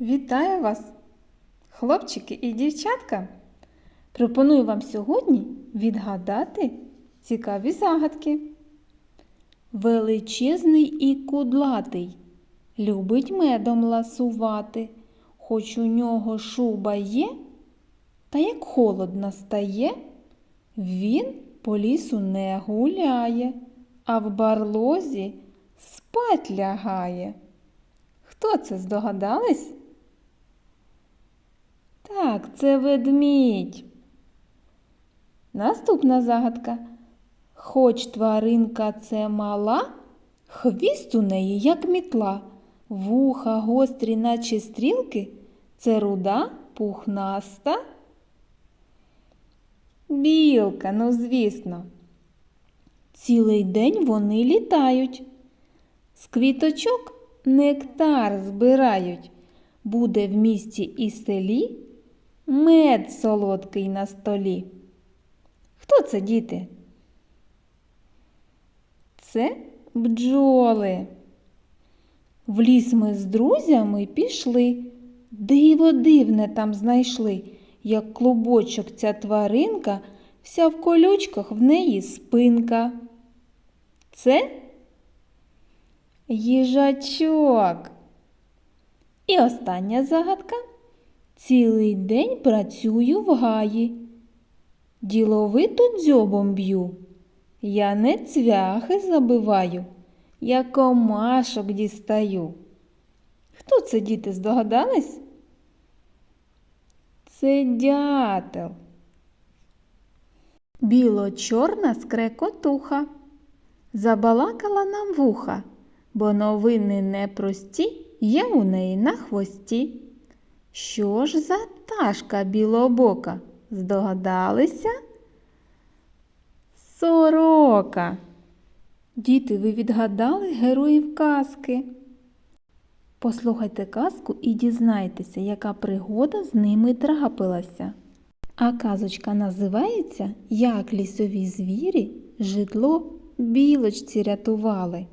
Вітаю вас, хлопчики і дівчатка! Пропоную вам сьогодні відгадати цікаві загадки. Величезний і кудлатий, любить медом ласувати, хоч у нього шуба є, та як холодно стає, він по лісу не гуляє, а в барлозі спать лягає. Хто це здогадались? Так, це ведмідь. Наступна загадка. Хоч тваринка це мала, хвіст у неї, як мітла, вуха гострі, наче стрілки, це руда пухнаста. Білка, ну звісно. Цілий день вони літають. З квіточок нектар збирають. Буде в місті і селі мед солодкий на столі. Хто це, діти? Це бджоли. В ліс ми з друзями пішли. Диво дивне там знайшли, як клубочок ця тваринка, вся в колючках в неї спинка. Це їжачок. І остання загадка. Цілий день працюю в гаї. Діловито дзьобом б'ю. Я не цвяхи забиваю, я комашок дістаю. Хто це, діти, здогадались? Це дятел. Біло-чорна скрекотуха. Забалакала нам вуха, бо новини непрості є у неї на хвості. Що ж за пташка білобока? Здогадалися? Сорока. Діти, ви відгадали героїв казки. Послухайте казку і дізнайтеся, яка пригода з ними трапилася. А казочка називається Як лісові звірі житло білочці рятували.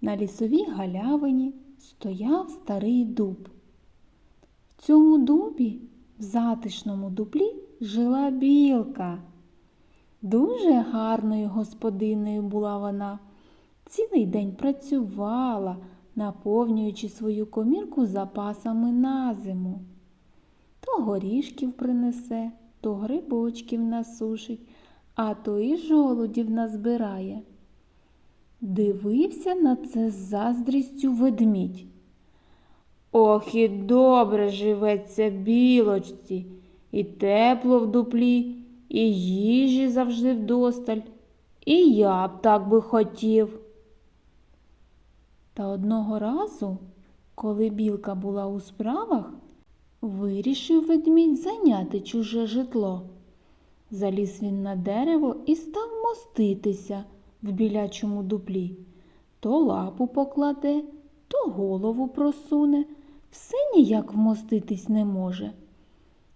На лісовій галявині стояв старий дуб. Цьому дубі, в затишному дуплі, жила білка. Дуже гарною господиною була вона. Цілий день працювала, наповнюючи свою комірку запасами на зиму. То горішків принесе, то грибочків насушить, а то і жолудів назбирає. Дивився на це з заздрістю ведмідь. Ох, і добре живеться білочці, і тепло в дуплі, і їжі завжди вдосталь, і я б так би хотів. Та одного разу, коли білка була у справах, вирішив ведмідь зайняти чуже житло. Заліз він на дерево і став моститися в білячому дуплі. То лапу покладе, то голову просуне, все ніяк вмоститись не може.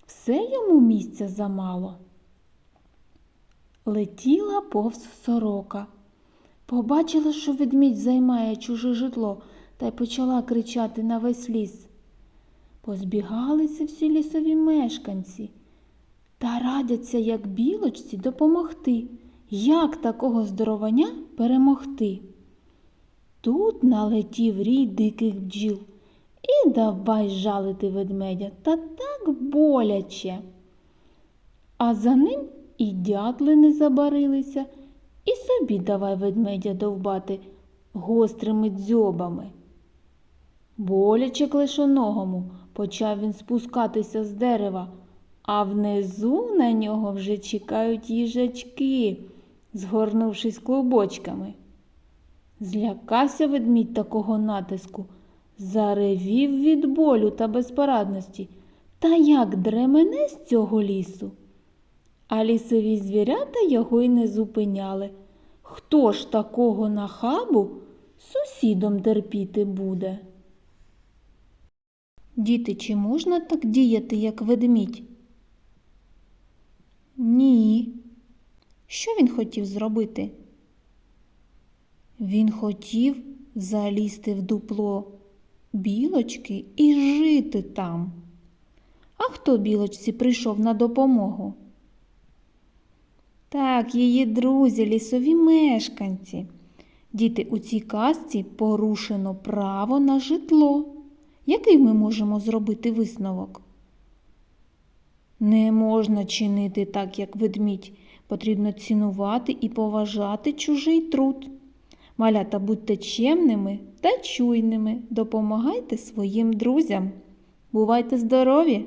Все йому місця замало. Летіла повз сорока. Побачила, що ведмідь займає чуже житло, та й почала кричати на весь ліс. Позбігалися всі лісові мешканці та радяться, як білочці, допомогти, як такого здоровання перемогти. Тут налетів рій диких бджіл давай жалити ведмедя та так боляче. А за ним і дятли не забарилися, і собі давай ведмедя довбати гострими дзьобами. Боляче клишоногому почав він спускатися з дерева, а внизу на нього вже чекають їжачки, згорнувшись клубочками. Злякався ведмідь такого натиску, заревів від болю та безпорадності, та як дремене з цього лісу. А лісові звірята його й не зупиняли. Хто ж такого нахабу сусідом терпіти буде? Діти, чи можна так діяти, як ведмідь? Ні. Що він хотів зробити? Він хотів залізти в дупло білочки і жити там. А хто білочці прийшов на допомогу? Так, її друзі, лісові мешканці. Діти, у цій казці порушено право на житло. Який ми можемо зробити висновок? Не можна чинити так, як ведмідь. Потрібно цінувати і поважати чужий труд. Малята, будьте чемними та чуйними, допомагайте своїм друзям. Бувайте здорові!